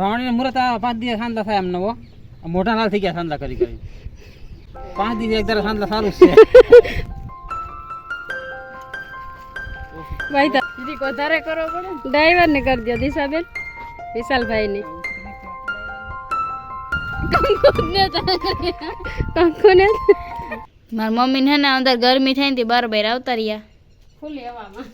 વાવણીને મુહૂર્ત પાંચ દિવસ સાંજલા થાય એમને આ મોટા લાલ થઈ ગયા સાંજલા કરી કરી. પાંચ દિવસ એક ધારા સાંજલા સારું છે. ભાઈ દીદી વધારે કરવો પડે ડ્રાઈવર ને કરજો દિશાબેન વિશાલભાઈ ને. કંકુને મારી મમ્મી ને અંદર ગરમી થઈ ને બાર બહાર આવતા રહ્યા. ખુલ્લી હવામાં.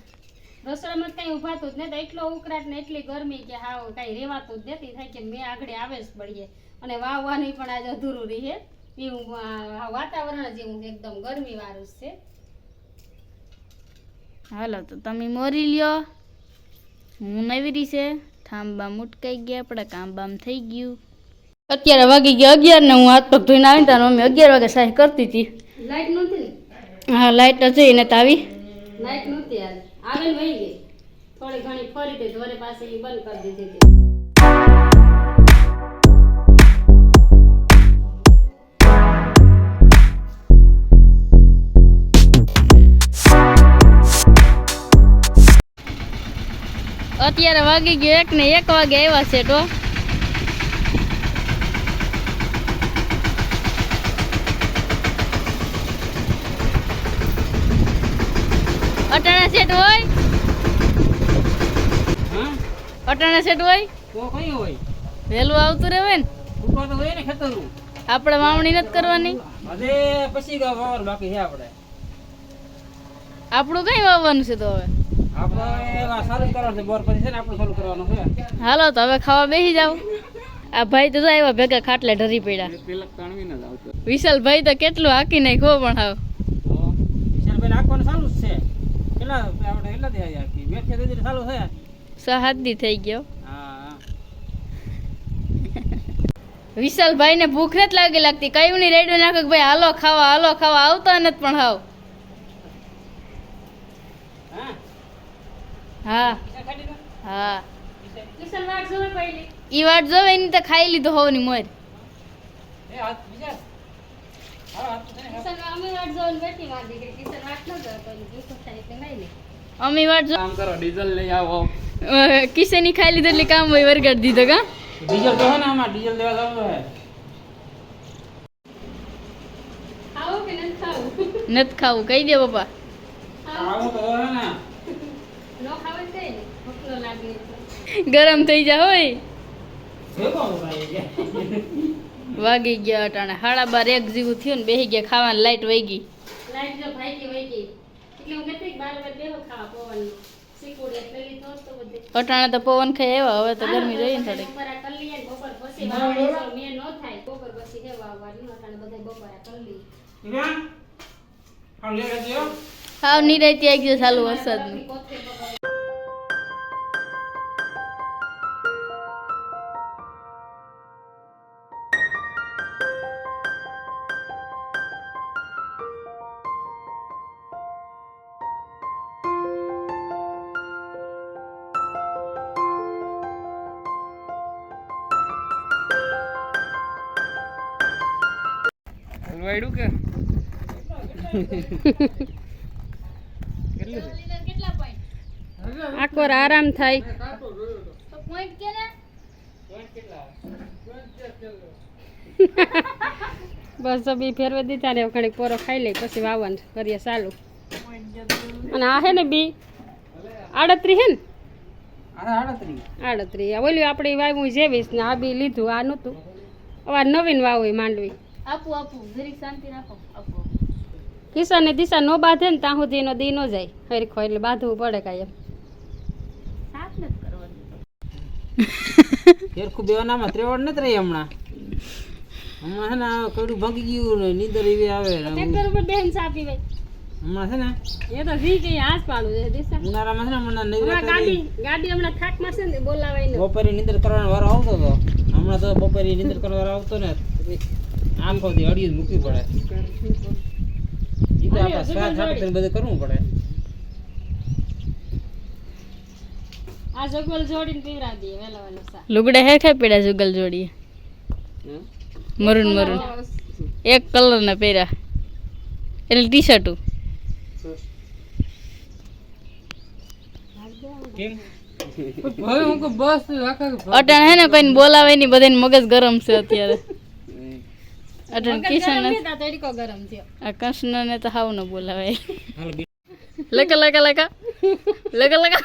રસોડામાં કઈ ઉભાતું જ નહીં એટલો ઉકળાટ ને એટલી ગરમી કે હા કઈ રેવાતું જ નથી. થાય કે મેં આગળ આવે જ પડીએ. અને વાવવાની પણ આજે અધૂરું રહે એવું વાતાવરણ વાતાવરણ જેવું એકદમ ગરમી વાળું જ છે. હાલો તો તમે મોરી લ્યો. હું નવી છે. થાંબા મુટકાઈ ગયા આપણા કામ બામ થઈ ગયું. અત્યારે વાગી ગયા અગિયાર ને હું હાથ પગ ધોઈને આવીને તાર મમ્મી અગિયાર વાગે સાહેબ કરતી હતી. લાઇટ નહોતી હા લાઇટ હતી ને તો આવી લાઈટ નહોતી ને વહી ગઈ. થોડી ઘણી ફરી તે ધોરે પાસે એ બંધ કરી દીધી હતી. અત્યારે વાગી ગયો એક ને એક વાગે આવ્યા છે તો અટાણા સેટ હોય હા અટાણા સેટ હોય? તો કઈ હોય? વહેલું આવતું રહે ને? ઉપર તો હોય ને ખેતરું. આપણે વાવણી નથી કરવાની? હજે પછી વાવર બાકી છે આપણે. આપણું કઈ વાવવાનું છે તો હવે? આપણે એવા સારું કરવાનું છે બોર પછી છે ને આપણું સારું કરવાનું છે. હાલો તો હવે ખાવા બેસી જાવ આ ભાઈ તો જો આવ્યા ભેગા ખાટલે ઢરી પડ્યા. વિશાલ ભાઈ તો કેટલું હાકી નાખ્યો પણ હાવ. તો વિશાલભાઈ નાખવાનું ચાલુ જ છે. કેટલા આપણે કેટલા દે યાર કે દીધી ચાલુ છે. સહાદી થઈ ગયો. હા. વિશાલભાઈ ને ભૂખ નથી લાગી લાગતી. કયું ની રેડિયો નાખો ભાઈ હાલો ખાવા હાલો ખાવા. આવતા નથી પણ હાવ. હા? હા. કિશન વાટ જોવે પહેલી ઈ વાત જોવે એની તો ખાઈ લીધો છે ને અમે વાટ મારી વાટ અમી વાત જો કામ કરો ડીઝલ લઈ આવો. કિશની ખાઈ લીધો એટલે કામ હોય કરી દીધો કા ડીઝલ તો હે ને આમાં ડીઝલ લેવા જવું હે ખાવું કે નથી ખાવું નથી ખાવું કહી દે પપ્પા આવું તો હે ને નો ખાવે છે કઈ ભૂખ લાગે ગરમ થઈ જા હોય વાગી ગયા અટાણે હાડા બાર એક જેવું થયું ને બેસી ગયા ખાવાની લાઈટ વહી ગઈ લાઈટ જો ભાઈ ગઈ વહી ગઈ એટલે હું કહેતી કે બાર વાગે બેહો ખાવા પવન અટાણે તો પવન ખાઈ આવ્યા હવે તો ગરમી જોઈએ ને થોડીક. હાવ નિરાયતી આવી ગયો ચાલુ વરસાદ વાવણી પકડી વાયડું કે? કેટલું છે? કેટલા પોઈન્ટ આખો આરામ થાય. બસ તો બી ફેરવી દીધા ને ઘણી પોરો ખાઈ લઈ પછી વાવન કરીએ ચાલુ. અને આ હે ને બી આડત્રી હે ને? આડત્રી. ઓલી આપણે વાવ્યું જેવીસ ને આ બી લીધું આ નહોતું. હવે નવીન વાવું માંડવી. આપું આપું. જરીક શાંતિ રાખો. આપું. કિસ્સા ને દિશા નો બાંધે ને ત્યાં સુધી એનો દી નો જાય. હરખો એટલે બાંધવું પડે કાંઈ એમ. સાફ નથી કરવાનું. ફેરખું બેવાનામાં ત્રેવડ નથી રહી હમણાં. હમણાં છે ને કડું ભાંગી ગયું ને નીંદર એવી આવે ટ્રેક્ટર ઉપર બેન સાપી પીવે હમણાં છે ને એ તો જી કે આસ પાડું છે દિશા. ઉનાળામાં છે ને હમણાં નવી ગાડી ગાડી હમણાં થાક મારશે ને બોલાવાય ને બપોરે નીંદર કરવાનો વારો આવતો હતો. હમણાં તો બપોરે નીંદર કરવાનો વારો આવતો ને. આખો કહું અડી મૂકવી પડે. ઈ તો આપણા શ્વાસ હાટુ બધું કરવું પડે. આ જગવલ જોડીને પીવરા દઈએ વેલા વેલા સા. લુગડા હે ખાઈ પડ્યા જુગલ જોડીએ મરૂન મરૂન. એક કલર ના પહેર્યા એટલે ટી શર્ટું કેમ? ભાઈ હું કો બસ અટાણ હે ને કોઈને બોલાવે નહીં બધાને મગજ ગરમ છે અત્યારે. અટાણ કિશન તડકો ગરમ થયો. આ કૃષ્ણને તો હાવ ન બોલાવે લકા લકા લકા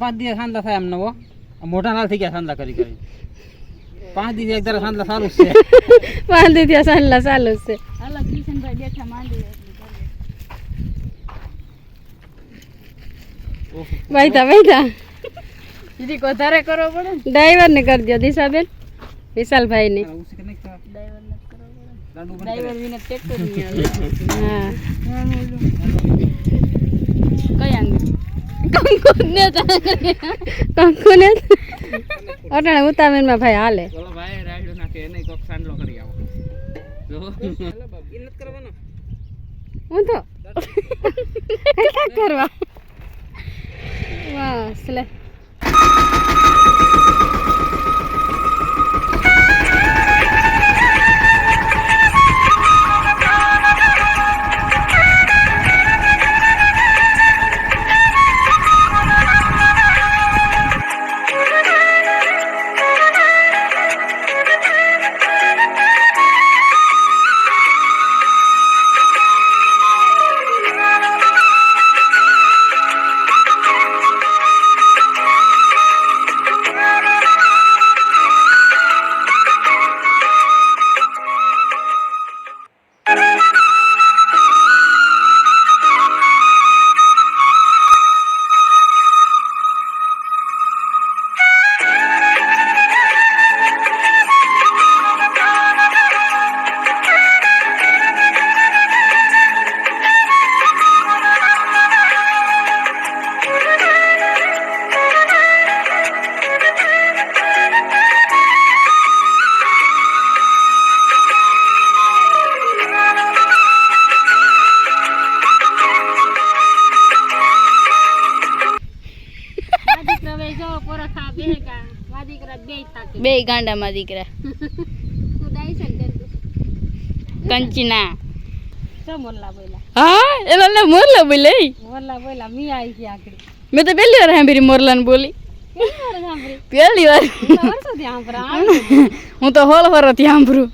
પાંચ દિવસ સાંજલા થાય એમને મોટા નાલ થઈ ગયા સાંજલા કરી કરી. પાંચ દિવસ એક ધારા સાંજલા સારું છે. પાંચ દિવસ ચાલુ જ છે. હાલો કિશનભાઈ બેઠા માંડી બેઠા બેઠા જીરીક વધારે કરવો પડે ડ્રાઈવર ને કરી દો દિશાબેન. વિશાલભાઈ ને ડ્રાઈવર ને કરવો પડે ડ્રાઈવર વિના ટ્રેક્ટર હા. કંકુને અટાણે ઉતામેનમાં ભાઈ હાલે બોલો ભાઈ રાયડો નાખે એને કોક સાંડલો કરી આવો જો ઈ કરવાનો હું તો કરવા? બસ લે બે ગાંડામાં દીકરા. કંચના. મોરલા હા એલા મોરલા બોલી. મોરલા બોલા મી આવી આકડી મેં તો પહેલી વાર સાંભળી મોરલાને બોલી. પહેલી વાર હું તો હોલ વરથી સાંભળું.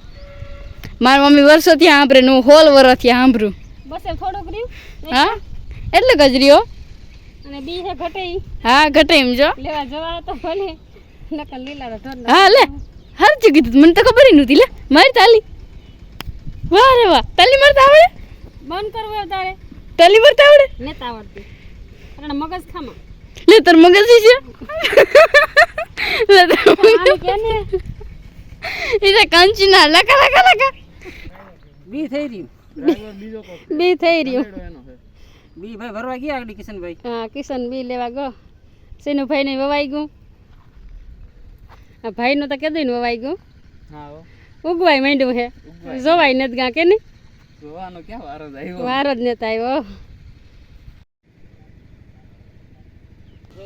મારી મમ્મી વર્ષોથી સાંભળે ને હું હોલ વરથી સાંભળું. બસ થોડુંક રહ્યું? હા? એટલે ગજરીઓ અને બી ઘટે હા ઘટે એમ જો. લેવા જવા તો ભલે. હા લે. હારું કીધું. મને તો ખબર નહોતી લે. મારી તાલી. વાહ રે વાહ. તાલી મારતા આવડે? બંધ કરવું તારે. તાલી મારતા આવડે? નેતા આવડતી. અને મગજ ખામાં. લે તાર મગજ છે? લે તાર મગજ આમ કે ને લકા લકા લકા બી થઈ રહ્યું. બી થઈ રહ્યું. છે. બી ભાઈ ભરવા ગયા આગળ કિશનભાઈ? હા કિશન બી લેવા ગયો. સિનુભાઈ ભાઈ ને વવાઈ ગયું. આ ભાઈનું તો ને વવાઈ ગયું. ઉગવાય માંડ્યું હે. જોવાય નથી ગા કે નહીં? જોવાનો ક્યાં વારો જ આવ્યો? વાર જ નથી આવ્યો.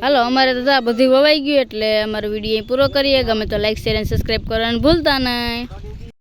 હાલો અમારે તો બધું વવાઈ ગયું એટલે અમારો વીડિયો પૂરો કરીએ. ગમે તો લાઈક શેર અને સબસ્ક્રાઈબ કરવાનું ભૂલતા નહીં.